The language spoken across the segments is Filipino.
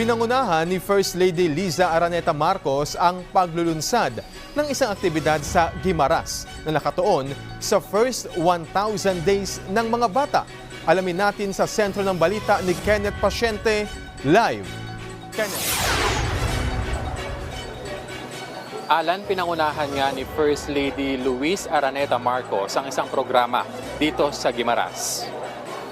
Pinangunahan ni First Lady Liza Araneta Marcos ang paglulunsad ng isang aktibidad sa Gimaras na nakatuon sa first 1,000 days ng mga bata. Alamin natin sa sentro ng balita ni Kenneth Pasyente live. Kenneth. Alan, pinangunahan nga ni First Lady Luis Araneta Marcos ang isang programa dito sa Gimaras.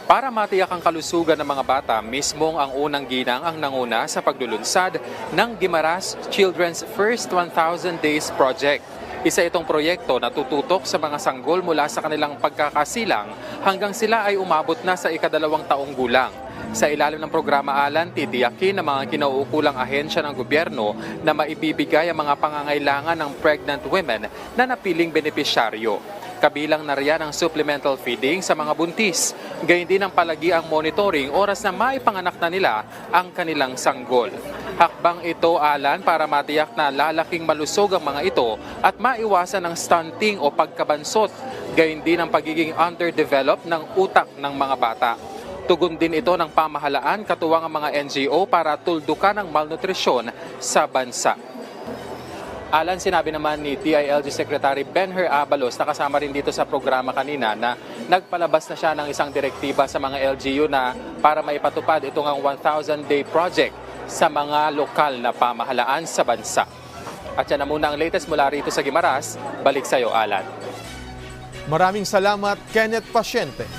Para matiyak ang kalusugan ng mga bata, mismong ang unang ginang ang nanguna sa paglulunsad ng Gimaras Children's First 1,000 Days Project. Isa itong proyekto na tututok sa mga sanggol mula sa kanilang pagkakasilang hanggang sila ay umabot na sa ikadalawang taong gulang. Sa ilalim ng programa Alan, titiyakin ng mga kinauukulang ahensya ng gobyerno na maibibigay ang mga pangangailangan ng pregnant women na napiling benepisyaryo. Kabilang na riyan ang supplemental feeding sa mga buntis. Gayun din ang palagiang monitoring oras na maipanganak na nila ang kanilang sanggol. Hakbang ito, Alan, para matiyak na lalaking malusog ang mga ito at maiwasan ang stunting o pagkabansot. Gayun din ang pagiging underdeveloped ng utak ng mga bata. Tugon din ito ng pamahalaan katuwang ang mga NGO para tuldukan ang malnutrisyon sa bansa. Alan, sinabi naman ni DILG Secretary Benher Abalos na kasama rin dito sa programa kanina na nagpalabas na siya ng isang direktiba sa mga LGU na para maipatupad itong ang 1,000-day project sa mga lokal na pamahalaan sa bansa. At yan na muna ang latest mula rito sa Gimaras. Balik sa iyo, Alan. Maraming salamat, Kenneth Pasyente.